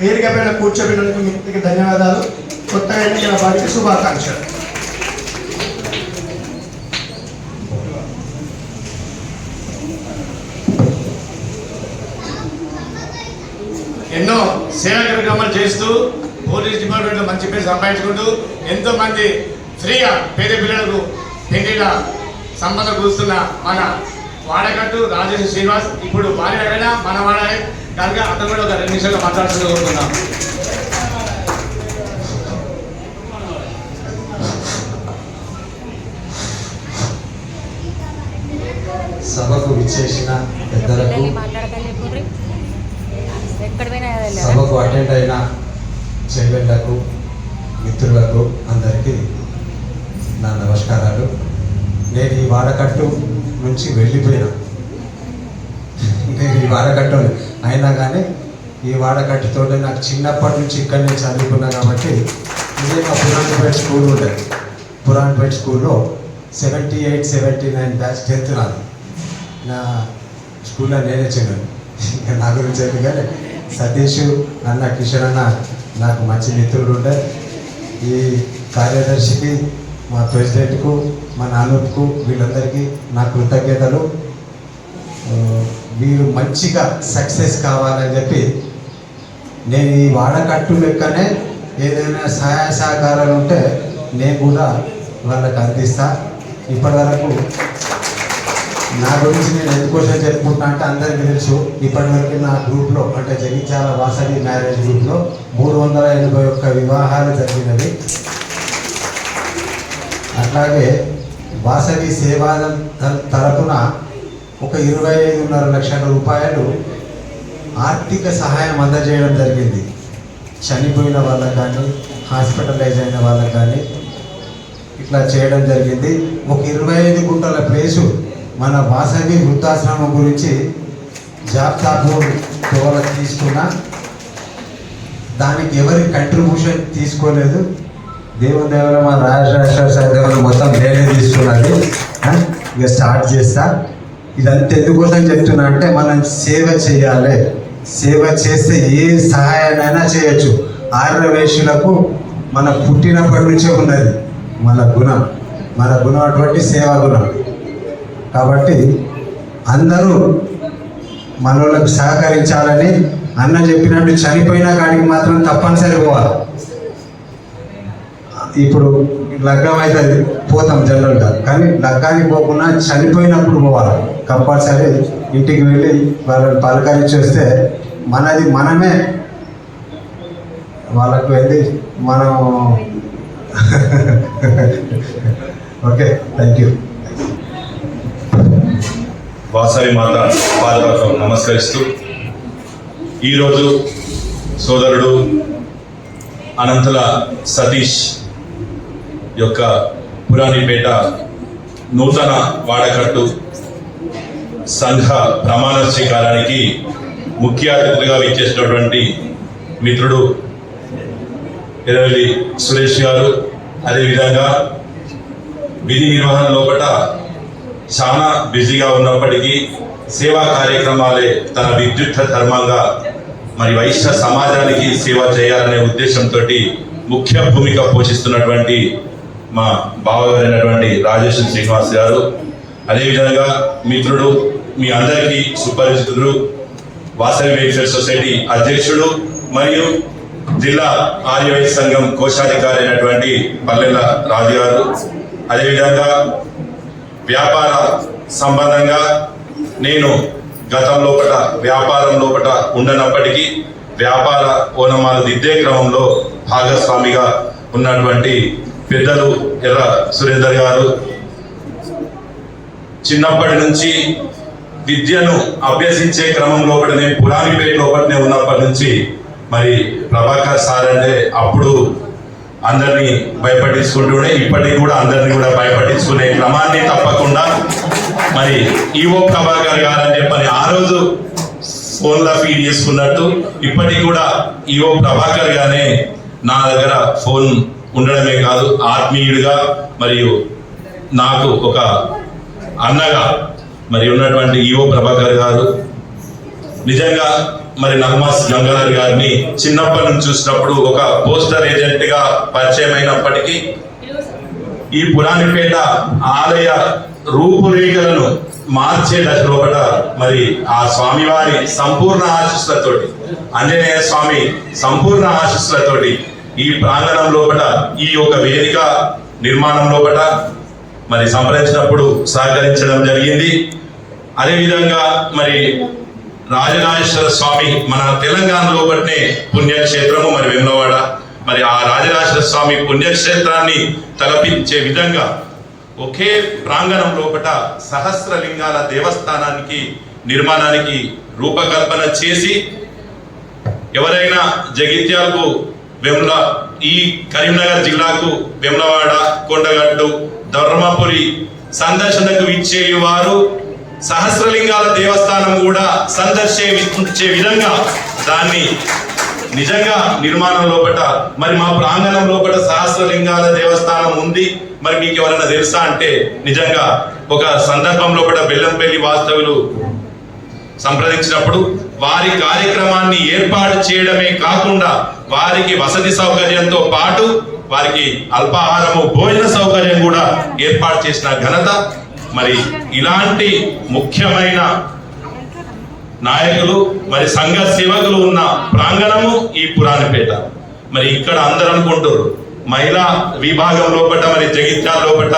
వేదిక పైన కూర్చోబెట్టినందుకు మీకు ధన్యవాదాలు. కొత్తగా ఎన్నికల వారికి శుభాకాంక్షలు. ఎన్నో సేవా కార్యక్రమాలు చేస్తూ పోలీస్ డిపార్ట్మెంట్లో మంచి పేరు సంపాదించుకుంటూ ఎంతో మంది ఫ్రీగా పేద పిల్లలకు పెళ్ళిల సంబంధం కూస్తున్న మన వాడగట్టు రాజేష్ శ్రీనివాస్ ఇప్పుడు వారి మన వాడే కనుక అతను కూడా ఒక రెండు నిమిషాలు మాట్లాడుతూ కోరుతున్నాం సభకు విచ్చేసిన పెద్దలకు? సభకు అటెండ్ అయిన చెల్లెళ్ళకు మిత్రులకు అందరికీ నా నమస్కారాలు. నేను ఈ వాడకట్టు నుంచి వెళ్ళిపోయినా. నేను ఈ వాడకట్టు అయినా కానీ ఈ వాడకట్టుతో నాకు చిన్నప్పటి నుంచి ఇక్కడనే చదువుకున్నా కాబట్టి ఇదే మా పురాణపేట స్కూల్ ఉండేది పురాణపేట స్కూల్లో seventy eight seventy nine batch tenth నాది నా స్కూల్లో నేనే చిన్నాను ఇంకా నా గురించి అయితే కానీ సతీష్ అన్న కిషన్ అన్న నాకు మంచి మిత్రుడు ఉండే. ఈ కార్యదర్శికి మా ప్రెసిడెంట్కు మా నాన్నకు వీళ్ళందరికీ నా కృతజ్ఞతలు. మీరు మంచిగా సక్సెస్ కావాలని చెప్పి నేను ఈ వాడకట్టు లెక్కనే ఏదైనా సహాయ సహకారాలు ఉంటే నేను కూడా వాళ్ళకి అందిస్తా. ఇప్పటివరకు నా గురించి నేను ఎందుకోసం చెప్పుకుంటున్నా అంటే అందరికీ తెలుసు ఇప్పటివరకు నా గ్రూప్లో అంటే జగిత్యాల వాసవి మ్యారేజ్ గ్రూప్లో మూడు వందల ఎనభై ఒక్క వివాహాలు జరిగినవి. అట్లాగే వాసవి సేవాదం త- తరపున ఒక ఇరవై ఐదున్నర లక్షల రూపాయలు ఆర్థిక సహాయం అందజేయడం జరిగింది. చనిపోయిన వాళ్ళకు కానీ హాస్పిటలైజ్ అయిన వాళ్ళకి కానీ ఇట్లా చేయడం జరిగింది. ఒక ఇరవై ఐదు గుంటల ప్లేసు మన వాసవి వృద్ధాశ్రమం గురించి జాబ్తాపూర్ తోల తీసుకున్న దానికి ఎవరి కంట్రిబ్యూషన్ తీసుకోలేదు. దేవుని దేవుడు మన రాజరాజేశ్వర సాయి దేవుడు మొత్తం నేనే తీసుకున్నది. ఇక స్టార్ట్ చేస్తా. ఇదంతా ఎందుకోసం చెప్తున్నా అంటే మనం సేవ చేయాలి. సేవ చేస్తే ఏ సహాయాన్నైనా చేయొచ్చు. ఆర్యవేషులకు మన పుట్టినప్పటి నుంచే ఉన్నది మన గుణం. మన గుణం అటువంటి సేవా గుణం. కాబట్టి అందరూ మనోళ్ళకు సహకరించాలని అన్న చెప్పినట్టు చనిపోయిన కాడికి మాత్రం తప్పనిసరి పోవాలి. ఇప్పుడు లగ్నం అవుతుంది పోతాం జనరల్గా. కానీ లగ్గానికి పోకుండా చనిపోయినప్పుడు పోవాలి. కంపల్సరీ ఇంటికి వెళ్ళి వాళ్ళని పలకరించి చేస్తే మనది మనమే. వాళ్ళకు వెళ్ళి మనం ఓకే థ్యాంక్ యూ వాసవి మాత పాదపత్రం నమస్కరిస్తూ ఈరోజు సోదరుడు అనంతుల సతీష్ యొక్క పురాణిపేట నూతన వాడకట్టు సంఘ ప్రమాణ స్వీకారానికి ముఖ్య అతిథిగా విచ్చేసినటువంటి మిత్రుడు ఎరవెల్లి సురేష్ గారు. అదేవిధంగా విధి నిర్వహణ లోపల చాలా బిజీగా ఉన్నప్పటికీ సేవా కార్యక్రమాలే తన విద్యుత్ ధర్మంగా మరి వైశ్య సమాజానికి సేవ చేయాలనే ఉద్దేశంతో ముఖ్య భూమిక పోషిస్తున్నటువంటి మా బావగారైనటువంటి రాజేశ్వర శ్రీనివాస్ గారు. అదేవిధంగా మిత్రుడు మీ అందరికీ సుపరిచితులు వాసవి వెల్ఫేర్ సొసైటీ అధ్యక్షుడు మరియు జిల్లా ఆర్యవైద్య సంఘం కోశాధికారి అయినటువంటి పల్లెల రాజు గారు అదేవిధంగా వ్యాపార సంబంధంగా నేను గతం లోపల వ్యాపారం లోపల ఉండనప్పటికీ వ్యాపార ఓనమాలు దిద్దే క్రమంలో భాగస్వామిగా ఉన్నటువంటి పెద్దలు ఎర్ర సురేందర్ గారు. చిన్నప్పటి నుంచి విద్యను అభ్యసించే క్రమం లోపలనే పురాణిపేట లోపలనే ఉన్నప్పటి నుంచి మరి ప్రభాకర్ సార్ అంటే అప్పుడు అందరినీ భయపట్టించుకుంటూనే ఇప్పటికి కూడా అందరినీ కూడా భయపట్టించుకునే క్రమాన్ని తప్పకుండా మరి ఈవో ప్రభాకర్ గారు అంటే మరి ఆ రోజు ఫోన్లో ఫీడ్ చేసుకున్నట్టు ఇప్పటికి కూడా ఈవో ప్రభాకర్ గానే నా దగ్గర ఫోన్ ఉండడమే కాదు ఆత్మీయుడిగా మరియు నాకు ఒక అన్నగా మరి ఉన్నటువంటి ఈవో ప్రభాకర్ గారు నిజంగా మరి నగమాస్ గంగాధర్ గారిని చిన్నప్పటి నుంచి చూసినప్పుడు ఒక పోస్టర్ ఏజెంట్గా పరిచయం అయినప్పటికీ ఈ పురాణిపేట ఆలయ రూపురేఖలను మార్చే దశ లోపల మరి ఆ స్వామివారి సంపూర్ణ ఆశీస్సులతోటి ఆంజనేయ స్వామి సంపూర్ణ ఆశీస్సులతోటి ఈ ప్రాంగణం లోపల ఈ యొక్క వేదిక నిర్మాణం లోపల మరి సంప్రదించినప్పుడు సహకరించడం జరిగింది. అదేవిధంగా మరి రాజరాజేశ్వర స్వామి మన తెలంగాణలో లోపలనే పుణ్యక్షేత్రము మరి వెమ్లవాడ. మరి ఆ రాజరాజేశ్వర స్వామి పుణ్యక్షేత్రాన్ని తలపించే విధంగా ఒకే ప్రాంగణం లోపట సహస్రలింగాల దేవస్థానానికి నిర్మాణానికి రూపకల్పన చేసి ఎవరైనా జగిత్యాలకు వెమ్ల ఈ కరీంనగర్ జిల్లాకు వెమ్లవాడ కొండగట్టు ధర్మపురి సందర్శనకు ఇచ్చేవారు వారు సహస్రలింగాల దేవస్థానం కూడా సందర్శించే విధంగా దాన్ని నిజంగా నిర్మాణం లోపల మరి మా ప్రాంగణం లోపల సహస్రలింగాల దేవస్థానం ఉంది. మరి మీకు ఎవరైనా తెలుసా అంటే నిజంగా ఒక సందర్భం లోపల బెల్లంపల్లి వాస్తవులు సంప్రదించినప్పుడు వారి కార్యక్రమాన్ని ఏర్పాటు చేయడమే కాకుండా వారికి వసతి సౌకర్యంతో పాటు వారికి అల్పాహారము భోజన సౌకర్యం కూడా ఏర్పాటు చేసిన ఘనత. మరి ఇలాంటి ముఖ్యమైన నాయకులు మరి సంఘ సేవకులు ఉన్న ప్రాంగణము ఈ పురాణపేట. మరి ఇక్కడ అందరూ అనుకుంటారు మహిళా విభాగం లోపట మరి జగిత్యాల లోపట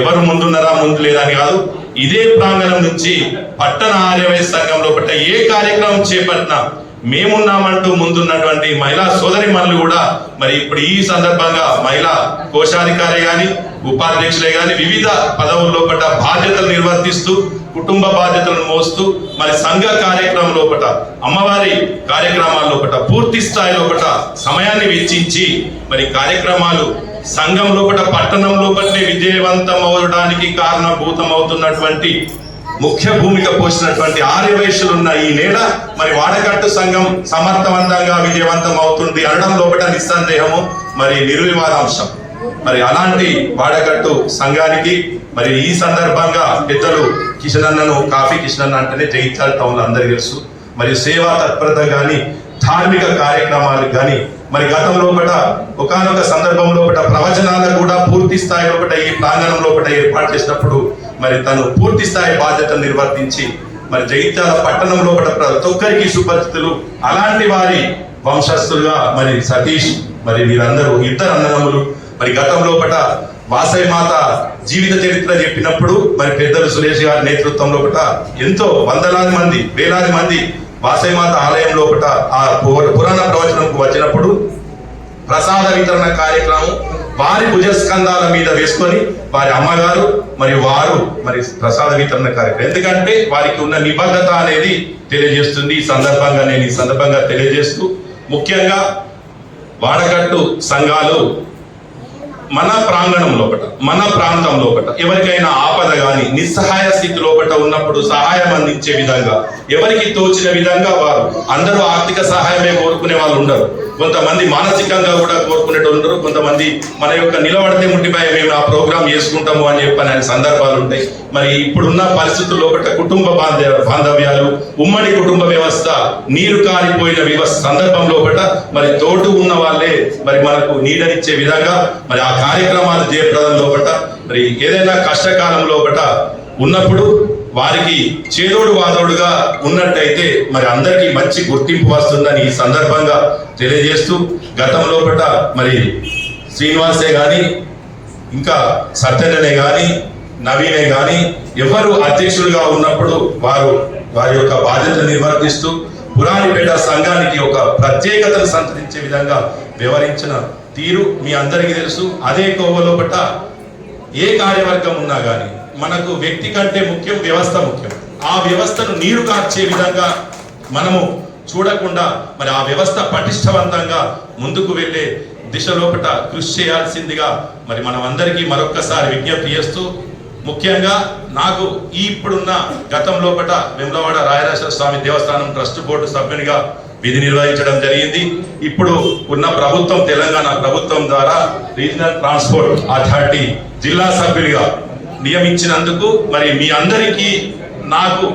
ఎవరు ముందున్నారా ముందు లేదా అని కాదు. ఇదే ప్రాంగణం నుంచి పట్టణ ఆర్యవై సంఘం లోపట ఏ కార్యక్రమం చేపట్టినా మేమున్నామంటూ ముందున్నటువంటి మహిళా సోదరి కూడా మరి ఇప్పుడు ఈ సందర్భంగా మహిళా కోశాధికారి గాని ఉపాధ్యక్షులే గాని వివిధ పదవుల్లో లోపల బాధ్యతలు నిర్వర్తిస్తూ కుటుంబ బాధ్యతలను మోస్తూ మరి సంఘ కార్యక్రమం లోపల అమ్మవారి కార్యక్రమాల లోపల పూర్తి స్థాయి ఒకట సమయాన్ని వెచ్చించి మరి కార్యక్రమాలు సంఘం లోపల పట్టణం లోపలనే విజయవంతం అవడానికి కారణభూతం అవుతున్నటువంటి ముఖ్య భూమిక పోసినటువంటి ఆర్యవైశ్యులు ఉన్న ఈ నేల మరి వాడకట్టు సంఘం సమర్థవంతంగా విజయవంతం అవుతుంది అనడం లోపల నిస్సందేహము మరి నిర్వివాదాంశం. మరి అలాంటి వాడకట్టు సంఘానికి మరి ఈ సందర్భంగా పెద్దలు కిషన్ అన్నను కాఫీ కిషనన్న అంటేనే జగిత్యాల టౌన్లో అందరికీ తెలుసు. మరియు సేవా తత్పరత కానీ ధార్మిక కార్యక్రమాలు కానీ మరి గతంలో లోపల ఒకనొక సందర్భంలో లోపల ప్రవచనాలకు కూడా పూర్తి స్థాయిలో లోపల ఈ ప్రాంగణం లోపల ఏర్పాటు చేసినప్పుడు మరి తను పూర్తి స్థాయి బాధ్యత నిర్వర్తించి మరి జగిత్యాల పట్టణంలో కూడా ప్రతి ఒక్కరికి సుపరిచితులు అలాంటి వారి వంశస్థులుగా మరి సతీష్ మరి వీరందరూ ఇద్దరు అన్నదమ్ములు. మరి గతంలో పట వాసవి మాత జీవిత చరిత్ర చెప్పినప్పుడు మరి పెద్దలు సురేష్ గారి నేతృత్వంలో పట ఎంతో వందలాది మంది వేలాది మంది వాసవి మాత ఆలయంలో పట ఆ పురాణ ప్రవచనంకు వచ్చినప్పుడు ప్రసాద వితరణ కార్యక్రమం వారి భుజస్కంధాల మీద వేసుకొని వారి అమ్మగారు మరియు వారు మరి ప్రసాద వితరణ కార్యక్రమం. ఎందుకంటే వారికి ఉన్న నిబద్ధత అనేది తెలియజేస్తుంది. ఈ సందర్భంగా నేను ఈ సందర్భంగా తెలియజేస్తూ ముఖ్యంగా వాడకట్టు సంఘాలు మన ప్రాంగణం లోపట మన ప్రాంతం లోపట ఎవరికైనా ఆపద గాని నిస్సహాయ స్థితి లోపట ఉన్నప్పుడు సహాయం అందించే విధంగా ఎవరికి తోచిన విధంగా వారు అందరూ ఆర్థిక సహాయమే కోరుకునే వాళ్ళు ఉండరు. కొంతమంది మానసికంగా కూడా కోరుకునేటోళ్ళు ఉండరు కొంతమంది మన యొక్క నిలబడితే ముట్టిపై మేము ఆ ప్రోగ్రామ్ చేసుకుంటాము అని చెప్పని సందర్భాలు ఉంటాయి. మరి ఇప్పుడున్న పరిస్థితుల లోపల కుటుంబ బాంధ బాంధవ్యాలు ఉమ్మడి కుటుంబ వ్యవస్థ నీరు కారిపోయిన వ్యవస్థ సందర్భం లోపల మరి తోటు ఉన్న వాళ్ళు మరి మనకు నీడనిచ్చే విధంగా మరి ఆ కార్యక్రమాలు జయప్రదం లోపట మరి ఏదైనా కష్టకాలం లోపట ఉన్నప్పుడు వారికి చేదోడు వాదోడుగా ఉన్నట్టయితే మరి అందరికీ మంచి గుర్తింపు వస్తుందని ఈ సందర్భంగా తెలియజేస్తూ గతం లోపట మరి శ్రీనివాసే కానీ ఇంకా సత్యననే కానీ నవీనే కానీ ఎవరు అధ్యక్షులుగా ఉన్నప్పుడు వారు వారి యొక్క బాధ్యత నిర్వర్తిస్తూ పురాణిపేట సంఘానికి ఒక ప్రత్యేకతను సంతరించే విధంగా వ్యవహరించిన తీరు మీ అందరికీ తెలుసు. అదే కోవలో పట్ట ఏ కార్యవర్గం ఉన్నా కానీ మనకు వ్యక్తి కంటే ముఖ్యం వ్యవస్థ ముఖ్యం. ఆ వ్యవస్థను నీరు కార్చే విధంగా మనము చూడకుండా మరి ఆ వ్యవస్థ పటిష్టవంతంగా ముందుకు వెళ్ళే దిశలోపట కృషి చేయాల్సిందిగా మరి మనం అందరికీ మరొక్కసారి విజ్ఞప్తి చేస్తూ ముఖ్యంగా నాకు ఈ ఇప్పుడున్న గతం లోపట వెమ్లవాడ స్వామి దేవస్థానం ట్రస్ట్ బోర్డు సభ్యునిగా విధి నిర్వహించడం జరిగింది. ఇప్పుడు ఉన్న ప్రభుత్వం తెలంగాణ ప్రభుత్వం ద్వారా రీజనల్ ట్రాన్స్పోర్ట్ అథారిటీ జిల్లా సభ్యుడిగా నియమించినందుకు మరి మీ అందరికీ నాకు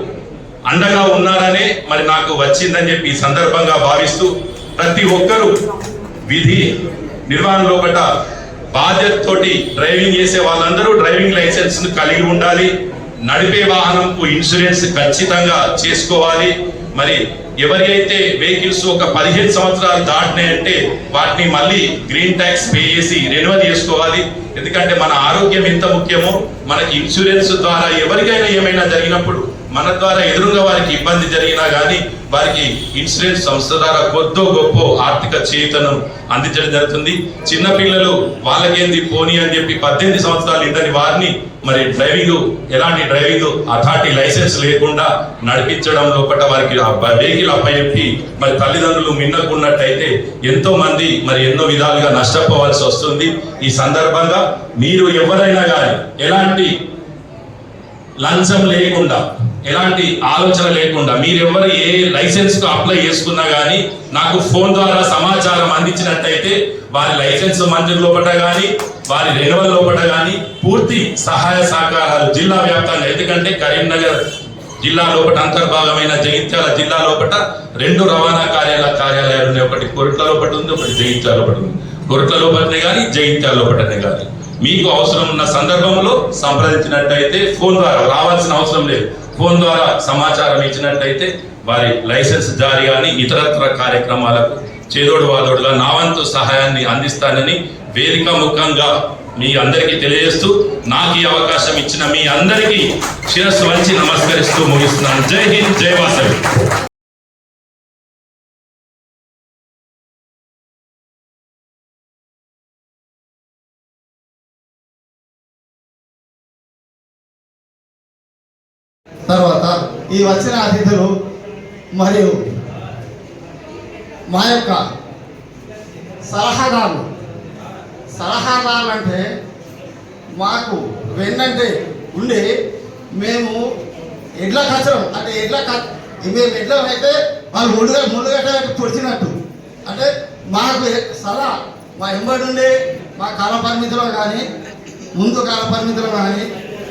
అండగా ఉన్నారనే మరి నాకు వచ్చిందని చెప్పి ఈ సందర్భంగా భావిస్తూ ప్రతి ఒక్కరూ విధి నిర్వహణలో గట బాధ్యతతోటి డ్రైవింగ్ చేసే వాళ్ళందరూ డ్రైవింగ్ లైసెన్స్ను కలిగి ఉండాలి. నడిపే వాహనంకు ఇన్సూరెన్స్ ఖచ్చితంగా చేసుకోవాలి. మరి ఎవరైతే వెహికల్స్ ఒక పదిహేను సంవత్సరాలు దాటినాయంటే వాటిని మళ్ళీ గ్రీన్ ట్యాక్స్ పే చేసి రెన్యువల్ చేసుకోవాలి. ఎందుకంటే మన ఆరోగ్యం ఎంత ముఖ్యమో మనకి ఇన్సూరెన్స్ ద్వారా ఎవరికైనా ఏమైనా జరిగినప్పుడు మన ద్వారా ఎదురుగా వారికి ఇబ్బంది జరిగినా కానీ వారికి ఇన్సూరెన్స్ సంస్థ ద్వారా కొద్దో గొప్ప ఆర్థిక చేతను అందించడం జరుగుతుంది. చిన్నపిల్లలు వాళ్ళకేంది పోనీ అని చెప్పి పద్దెనిమిది సంవత్సరాలు ఇందని వారిని మరి డ్రైవింగ్ ఎలాంటి డ్రైవింగ్ అథారిటీ లైసెన్స్ లేకుండా నడిపించడం లోపల వారికి వెహికల్ అప్పచెప్పి మరి తల్లిదండ్రులు మిన్నకున్నట్టయితే ఎంతో మంది మరి ఎన్నో విధాలుగా నష్టపోవాల్సి వస్తుంది. ఈ సందర్భంగా మీరు ఎవరైనా కానీ ఎలాంటి లంచం లేకుండా ఎలాంటి ఆలోచన లేకుండా మీరెవరు ఏ లైసెన్స్కు అప్లై చేసుకున్నా కానీ నాకు ఫోన్ ద్వారా సమాచారం అందించినట్టయితే వారి లైసెన్స్ మంజూరు లోపల కానీ వారి రెన్యువల్ లోపల కానీ పూర్తి సహాయ సహకారాలు జిల్లా వ్యాప్తంగా ఎందుకంటే కరీంనగర్ జిల్లా లోపల అంతర్భాగమైన జగిత్యాల జిల్లా లోపల రెండు రవాణా కార్యాలయ కార్యాలయాలు ఉన్నాయి ఒకటి కొరట్ల లోపల ఉంది ఒకటి జగిత్యాల లోపల ఉంది. కొరట్ల లోపలనే కానీ జగిత్యాల లోపలనే కానీ మీకు అవసరం ఉన్న సందర్భంలో సంప్రదించినట్టయితే ఫోన్ ద్వారా రావాల్సిన అవసరం లేదు. ఫోన్ ద్వారా సమాచారం ఇచ్చినట్టయితే వారి లైసెన్స్ జారీ కానీ ఇతరత్ర కార్యక్రమాలకు చేదోడు వాదోడుగా నా వంతు సహాయాన్ని అందిస్తానని వేదిక ముఖంగా మీ అందరికీ తెలియజేస్తూ నాకు ఈ అవకాశం ఇచ్చిన మీ అందరికీ శిరస్సు వంచి నమస్కరిస్తూ ముగిస్తున్నాను. జై హింద్ జై వాసవి. ఈ వచ్చిన అతిథులు మరియు మా యొక్క సలహాదారులు. సలహాదారులు అంటే మాకు వెన్నంటే ఉండి మేము ఎడ్ల కచ్చడం అంటే ఎడ్ల క- మేము ఎడ్ల అయితే వాళ్ళు ముందుగా ముందుగట్ట పొడిచినట్టు. అంటే మాకు సలహా మా ఎంబడి ఉండి మా కాల పరిమితిలో కానీ ముందు కాల పరిమితిలో కానీ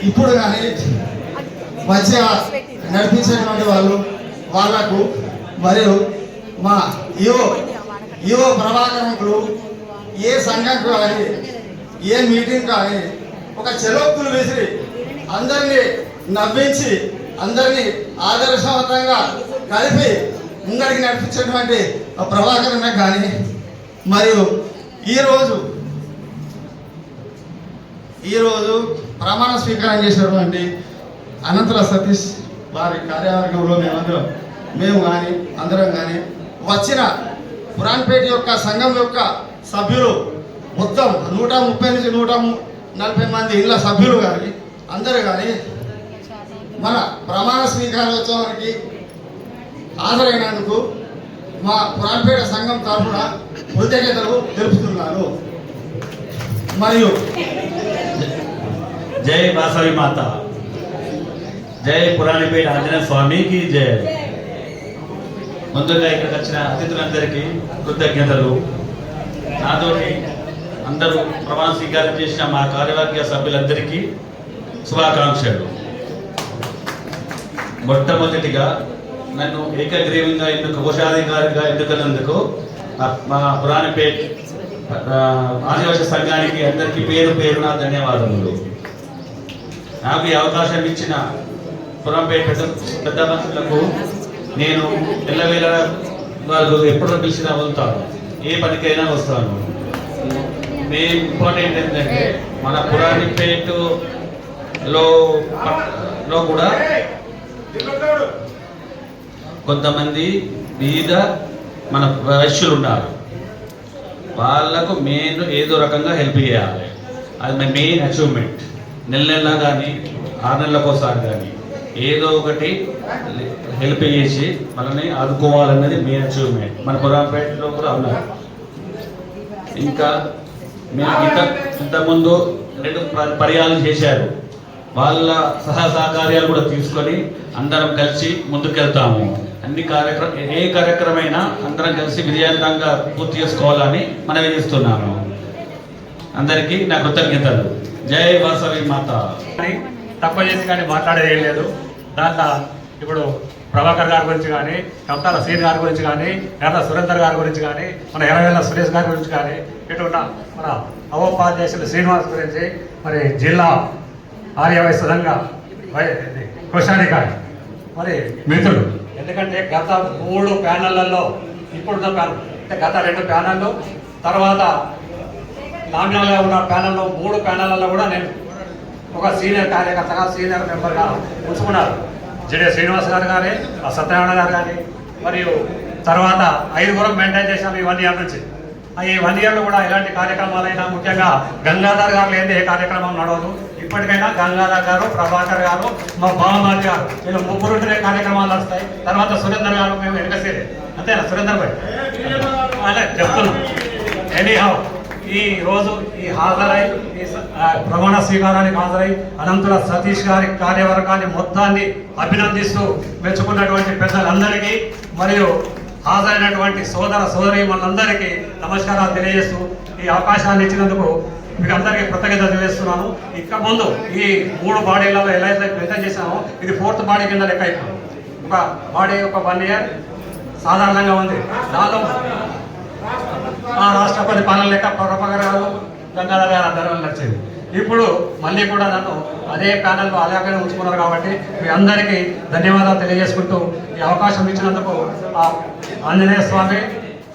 ఇప్పుడు కానీ మంచిగా నడిపించేటువంటి వాళ్ళు వాళ్ళకు మరియు మా ఈవో ఈవో ప్రభాకర్ ఏ సంఘం కానీ ఏ మీటింగ్ కానీ ఒక చెలొక్కులు విసిరి అందరినీ నవ్వించి అందరినీ ఆదర్శవంతంగా కలిపి ముంగడికి నడిపించేటువంటి ఆ కానీ మరియు ఈరోజు ఈరోజు ప్రమాణ స్వీకారం చేసినటువంటి అనంతర సతీష్ వారి కార్యవర్గంలో మేమందరం మేము కానీ అందరం కానీ వచ్చిన పురాణపేట యొక్క సంఘం యొక్క సభ్యులు మొత్తం నూట ముప్పై నుంచి నూట నలభై మంది ఇళ్ళ సభ్యులు కానీ అందరూ కానీ మన ప్రమాణ స్వీకారోత్సవానికి హాజరైనందుకు మా పురాణపేట సంఘం తరఫున కృతజ్ఞతలు తెలుపుతున్నాను. మరియు జై వాసవి మాత. జై పురాణిపేట ఆంజనేయ స్వామికి జయ ముందుగా ఇక్కడికి వచ్చిన అతిథులందరికీ కృతజ్ఞతలు. నాతోటి అందరూ ప్రమాణ స్వీకారం చేసిన మా కార్యవర్గ సభ్యులందరికీ శుభాకాంక్షలు. మొట్టమొదటిగా నన్ను ఏకగ్రీవంగా ఎన్నుక కోశాధికారిగా ఎన్నుకున్నందుకు మా పురాణపేట్ ఆదివాస ఆదివాసీ సంఘానికి అందరికీ పేరు పేరున ధన్యవాదములు. నాకు ఈ అవకాశం ఇచ్చిన పురంపేట పెద్ద పెద్ద నేను ఎల్లవేళ వాళ్ళు ఎప్పుడు పిలిచినా వెళ్తాను ఏ పనికైనా వస్తాను. మెయిన్ ఇంపార్టెంట్ ఏంటంటే మన పురాణిపేటలో లో కూడా కొంతమంది బీద మన వైశ్యులు ఉన్నారు వాళ్ళకు మెయిన్ ఏదో రకంగా హెల్ప్ చేయాలి. అది మై మెయిన్ అచీవ్మెంట్. నెల నెల కానీ ఆరు నెలలకోసారి కానీ. ఏదో ఒకటి హెల్ప్ చేసి మనల్ని ఆదుకోవాలన్నది మీ అచీవ్మెంట్ మన పురాపేటలో కూడా ఉన్నారు ఇంకా మేము ఇంత ఇంతకుముందు రెండు పర్యాలు చేశారు. వాళ్ళ సహా సహకార్యాలు కూడా తీసుకొని అందరం కలిసి ముందుకెళ్తాము. అన్ని కార్యక్రమం ఏ కార్యక్రమైనా అందరం కలిసి విజయవంతంగా పూర్తి చేసుకోవాలని మనవి చేస్తున్నాను. అందరికీ నా కృతజ్ఞతలు. జై వాసవి మాత. తక్కువ చేసి కానీ మాట్లాడేది ఏం లేదు. దాంట్లో ఇప్పుడు ప్రభాకర్ గారి గురించి కానీ కప్తాల శ్రీని గారి గురించి కానీ ఎర్ర సురేందర్ గారి గురించి కానీ మన ఎర్రవేళ్ళ సురేష్ గారి గురించి కానీ ఇటున్న మన అవోపాధ్యక్షులు శ్రీనివాస్ గురించి మరి జిల్లా ఆర్యవై సుధంగా కుషాని గారి మరి మిత్రుడు. ఎందుకంటే గత మూడు ప్యానళ్ళలో ఇప్పుడున్న ప్యానల్ అంటే గత రెండు ప్యానళ్ళు తర్వాత నామినల్గా ఉన్న ప్యానల్లో మూడు ప్యానళ్ళలో కూడా నేను ఒక సీనియర్ కార్యకర్తగా సీనియర్ మెంబర్గా ఉంచుకున్నారు. జడే శ్రీనివాస్ గారు కానీ ఆ సత్యనారాయణ గారు కానీ మరియు తర్వాత ఐదుగురం మెయింటైన్ చేశాము ఈ వన్ ఇయర్ నుంచి. ఆ ఈ వన్ ఇయర్లో కూడా ఎలాంటి కార్యక్రమాలైనా ముఖ్యంగా గంగాధర్ గారు లేని ఏ కార్యక్రమం నడవదు. ఇప్పటికైనా గంగాధర్ గారు ప్రభాకర్ గారు మా బావమారి గారు వీళ్ళు ముగ్గురుంటేనే కార్యక్రమాలు వస్తాయి తర్వాత సురేందర్ గారు మేము వెనకసేది అంతేనా? సురేందర్ భాయ్? అదే చెప్తున్నాం. ఎనీ హౌ ఈ రోజు ఈ హాజరై ఈ ప్రమాణ స్వీకారానికి హాజరై అనంతుల సతీష్ గారి కార్యవర్గాన్ని మొత్తాన్ని అభినందిస్తూ మెచ్చుకున్నటువంటి పెద్దలందరికీ మరియు హాజరైనటువంటి సోదర సోదరి మనందరికీ నమస్కారాలు తెలియజేస్తూ ఈ అవకాశాన్ని ఇచ్చినందుకు మీకు అందరికీ కృతజ్ఞత తెలియజేస్తున్నాను. ఇక ముందు ఈ మూడు బాడీలలో ఎలా అయితే మెయింటైన్ చేశామో ఇది ఫోర్త్ బాడీ కింద లెక్క ఇప్పుడు ఒక బాడీ ఒక వన్ ఇయర్ సాధారణంగా ఉంది. దాదాపు ఆ రాష్ట్రపతి పాలన లేక ప్రభాకర్ గారు గంగాధర్ గారు అందరూ నచ్చింది ఇప్పుడు మళ్ళీ కూడా నన్ను అదే ప్యానెల్లో అలాగనే ఉంచుకున్నారు కాబట్టి మీ అందరికీ ధన్యవాదాలు తెలియజేసుకుంటూ ఈ అవకాశం ఇచ్చినందుకు ఆ ఆంజనేయ స్వామి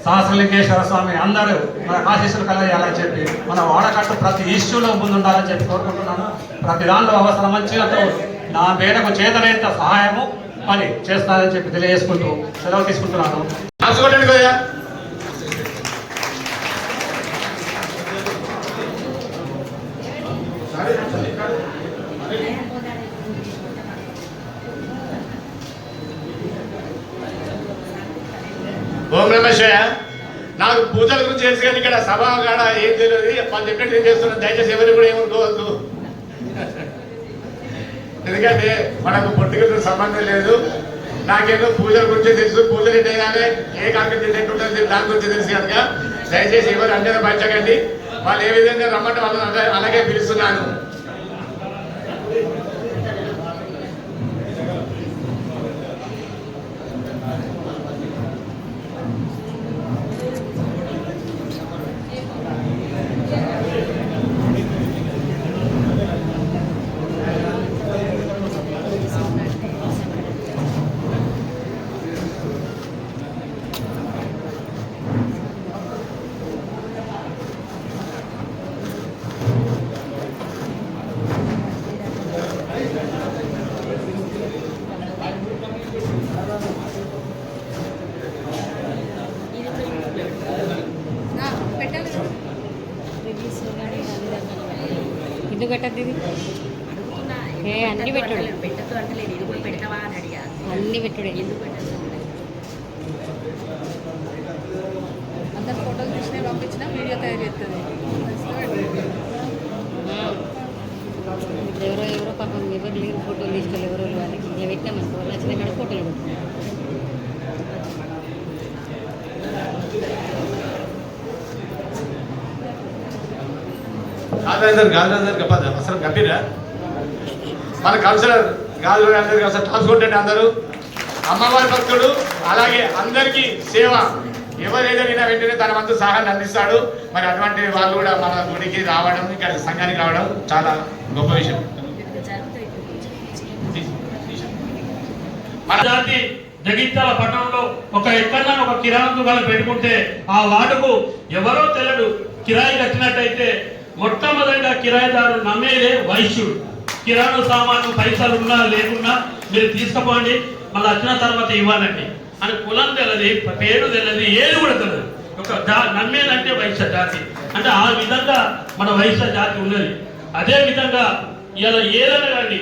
సహస్రలింగేశ్వర స్వామి అందరూ మన ఆశీస్సులు కలగాలని చెప్పి మన వాడకట్టు ప్రతి ఇష్యూలో ముందుండాలని చెప్పి కోరుకుంటున్నాను. ప్రతి దానిలో అవసరం వచ్చినట్టు నా మేరకు చేతనైనంత సహాయము పని చేస్తానని చెప్పి తెలియజేసుకుంటూ సెలవు తీసుకుంటున్నాను. ఓం రమేశయ్య నాకు పూజల గురించి తెలుసు కానీ ఇక్కడ సభ కాడ ఏం తెలియదు. వాళ్ళు చెప్పినట్టు ఏం చేస్తున్నాను దయచేసి ఎవరు కూడా ఏమనుకోవద్దు ఎందుకంటే మనకు పొట్టుకలతో సంబంధం లేదు. నాకేదో పూజల గురించి తెలుసు. పూజలు ఏంటే కానీ ఏ కార్యక్రమం ఏంటుంటుంది దాని గురించి తెలుసు కనుక దయచేసి ఎవరు అంటే పంచకండి. వాళ్ళు ఏ విధంగా రమ్మంటే వాళ్ళని అలాగే పిలుస్తున్నాను ఎందుకు పెట్టద్దు ఇది. ఏ అన్ని పెట్టుడు. పెట్టద్దు అంటలేదు ఇది కూడా పెడతావా అని అడిగా అన్ని పెట్టుడే. ఎందుకు పెట్టద్దు అందరు ఫోటోలు తీసినా పంపించినా వీడియో తయారు చేస్తుంది. ఎవరో ఎవరో పాపం ఎవరు లేరు ఫోటోలు తీసుకోవాలి ఎవరో వాళ్ళకి ఇట్లా పెట్టామనుకో నచ్చిన కాడ ఫోటోలు పెట్టాం. గాంధీ గాంధీ గప్ప అసలు గప్పిరా? మన కౌన్సిలర్ గాజు అందరికి అసలు ట్రాన్స్పోర్ట్ అందరూ. అమ్మవారి భక్తుడు అలాగే అందరికీ సేవ. ఎవరేదైనా వెంటనే తన వంతు సహాయాన్ని అందిస్తాడు. మరి అటువంటి వాళ్ళు కూడా మన గుడికి రావడం ఇక్కడ సంఘానికి రావడం చాలా గొప్ప విషయం. మన జాతి జగిత్యాల పట్టణంలో ఒక ఎక్కడన్నా ఒక కిరాణా దుకాణం పెట్టుకుంటే ఆ వార్డుకు ఎవరో తెలడు కిరాయి కట్టినట్టయితే మొట్టమొదటిగా కిరాయిదారు నమ్మేదే వైశ్యుడు. కిరాణా సామాను పైసలు ఉన్నా లేకున్నా మీరు తీసుకుపోండి మళ్ళీ వచ్చిన తర్వాత ఇవ్వాలండి. అని కులం తెలది పేరు తెలది ఏది కూడా తెలియదు ఒక జా నమ్మేదంటే వైశ్య జాతి. అంటే ఆ విధంగా మన వైశ్య జాతి ఉన్నది. అదే విధంగా ఇలా ఏదైనా కానీ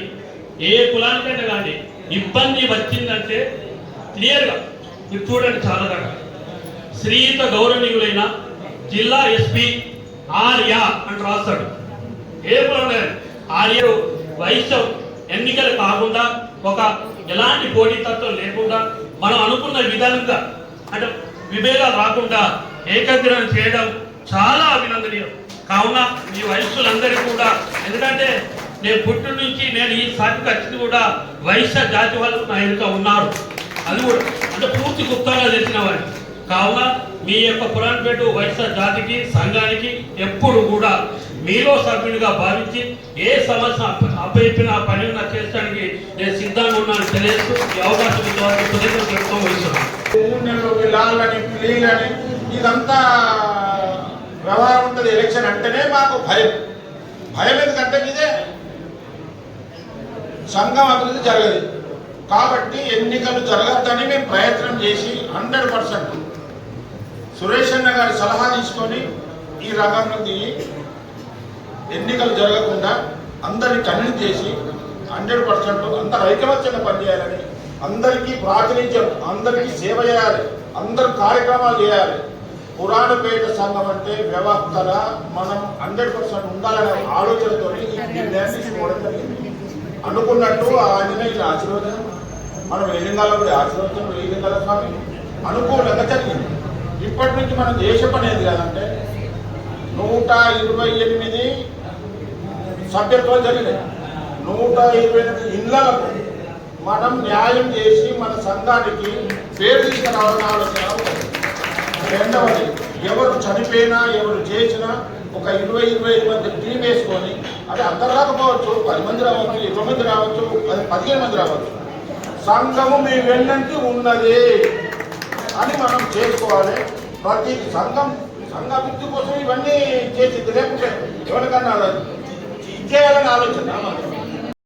ఏ కులానికైనా కానీ ఇబ్బంది వచ్చిందంటే క్లియర్గా మీరు చూడండి చాలా రకాలు. శ్రీయుత గౌరవనీయులైన జిల్లా ఎస్పీ ఆర్య అని రాస్తాడు. ఏ కులం ఆర్య వైశ్యం ఎన్నికలు కాకుండా ఒక ఎలాంటి పోటీతత్వం లేకుండా మనం అనుకున్న విధంగా అంటే విభేదాలు రాకుండా ఏకగ్రహం చేయడం చాలా అభినందనీయం. కావున మీ వయస్సులందరికీ కూడా ఎందుకంటే నేను పుట్టు నుంచి నేను ఈ స్థాయికి వచ్చింది కూడా వైశ్య జాతి వాళ్ళు నా ఎదుట ఉన్నారు. అది కూడా అంటే పూర్తి గుప్తంగా తెలిసిన వారు. కావున మీ యొక్క పురాణపేట వైశ్య జాతికి సంఘానికి ఎప్పుడు కూడా మీలో సభ్యునిగా భావించి ఏ సమస్య అప్ప- అప్పచెప్పిన ఆ పని నా చేసడానికి నేను సిద్ధంగా ఉన్నాను తెలియజేస్తూ ఈ అవకాశం ఇచ్చేవారికి కృతజ్ఞతలు చెప్తూ వహిస్తున్నాను ఇదంతా వ్యవహారం ఉంటుంది ఎలక్షన్ అంటేనే మాకు భయం. భయం ఎందుకంటే ఇదే సంఘం అభివృద్ధి జరగదు. కాబట్టి ఎన్నికలు జరగద్దని మేము ప్రయత్నం చేసి హండ్రెడ్ పర్సెంట్ సురేష్ అన్న గారి సలహా తీసుకొని ఈ రంగంలో దిగి ఎన్నికలు జరగకుండా అందరిని కన్విన్స్ చేసి హండ్రెడ్ పర్సెంట్ అందరు ఐకమత్యంగా పనిచేయాలని అందరికీ ప్రాతినిధ్యం అందరికీ సేవ చేయాలి అందరు కార్యక్రమాలు చేయాలి. పురాణపేట సంఘం అంటే వ్యవస్థల మనం హండ్రెడ్ పర్సెంట్ ఉండాలనే ఆలోచనతో ఈ తీసుకోవడం జరిగింది. అనుకున్నట్టు ఆయన ఆంజనేయుని ఆశీర్వచనం మనం వెయ్యింగాల కూడా ఆశీర్వచనం వెయ్యింగాల స్వామి అనుకూలంగా జరిగింది. ఇప్పటి నుంచి మనం దేశ పని ఏది కదంటే నూట ఇరవై ఎనిమిది సభ్యత్వాలు జరిగినాయి. నూట ఇరవై ఎనిమిది ఇళ్ళకు మనం న్యాయం చేసి మన సంఘానికి పేరు తీసుకురావాలని ఆలోచన రెండవది ఎవరు చనిపోయినా ఎవరు చేసినా ఒక ఇరవై ఇరవై ఐదు మంది టీం వేసుకొని అది అందరు రాకపోవచ్చు పది మంది రావచ్చు ఇరవై మంది రావచ్చు అది పదిహేను మంది రావచ్చు. సంఘము మీ వెన్నంటి ఉన్నది. అని మనం చేసుకోవాలి. ప్రతి సంఘం సంఘ అభివృద్ధి కోసం ఇవన్నీ చేసింది. లేకుంటే ఎవరికన్నా ఇచ్చేయాలని ఆలోచన.